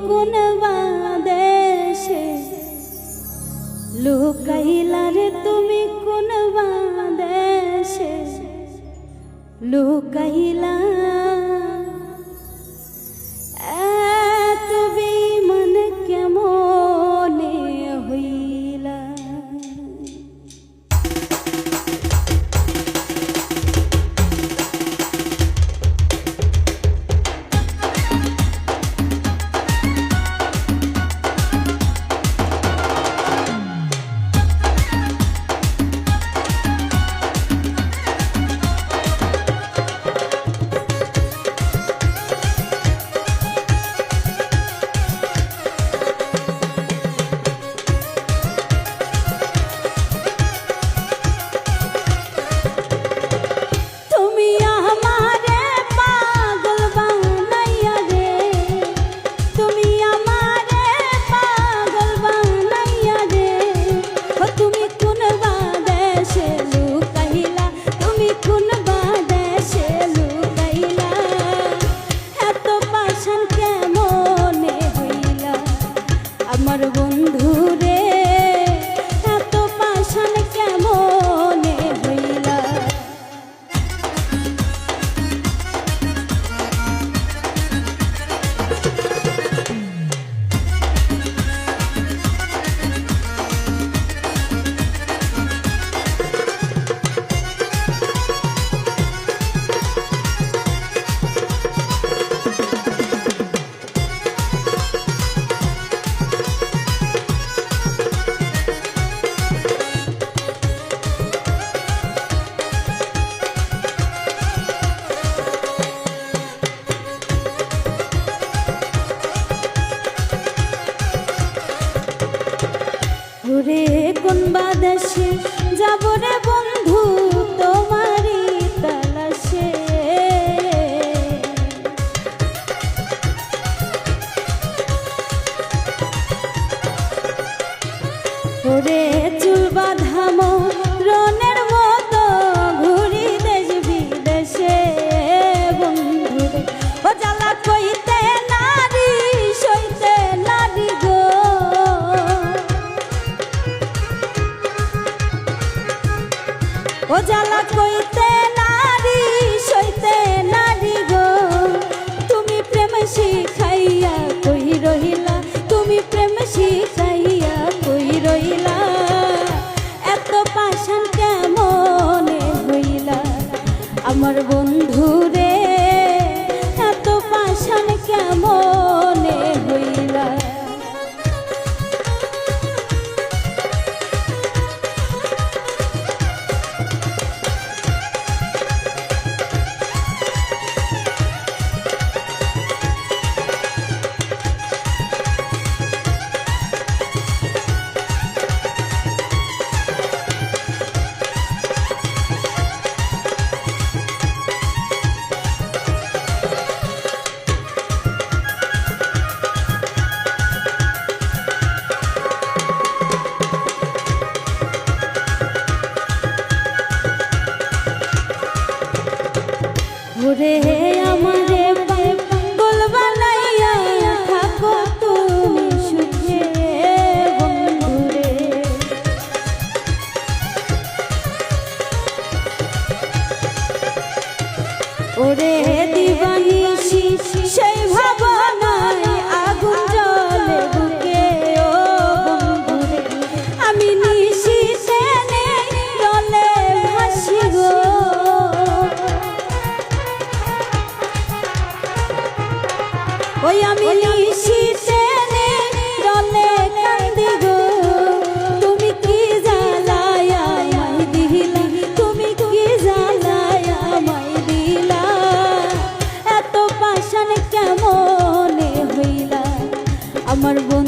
কোন দেশে লুকাইলার তুমি কোন দেশে লুকাইলা কোন বাদেশে যাব রে ও জ্বালা নারী সইতে নারী গো। তুমি প্রেম रहे amar bo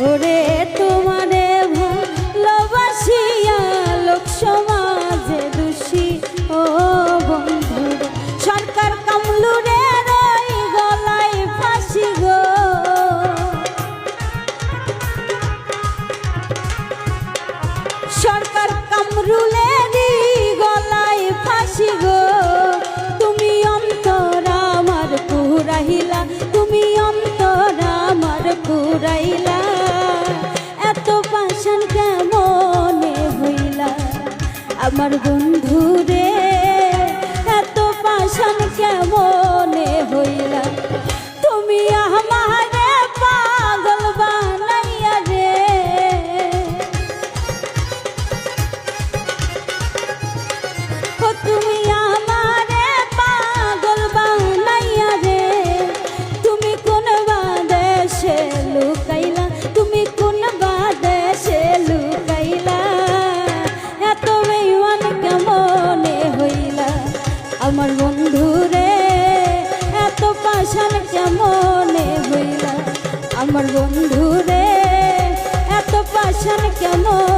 ওরে আমার বন্ধু। আমার বন্ধু রে এত পাশান কেমনে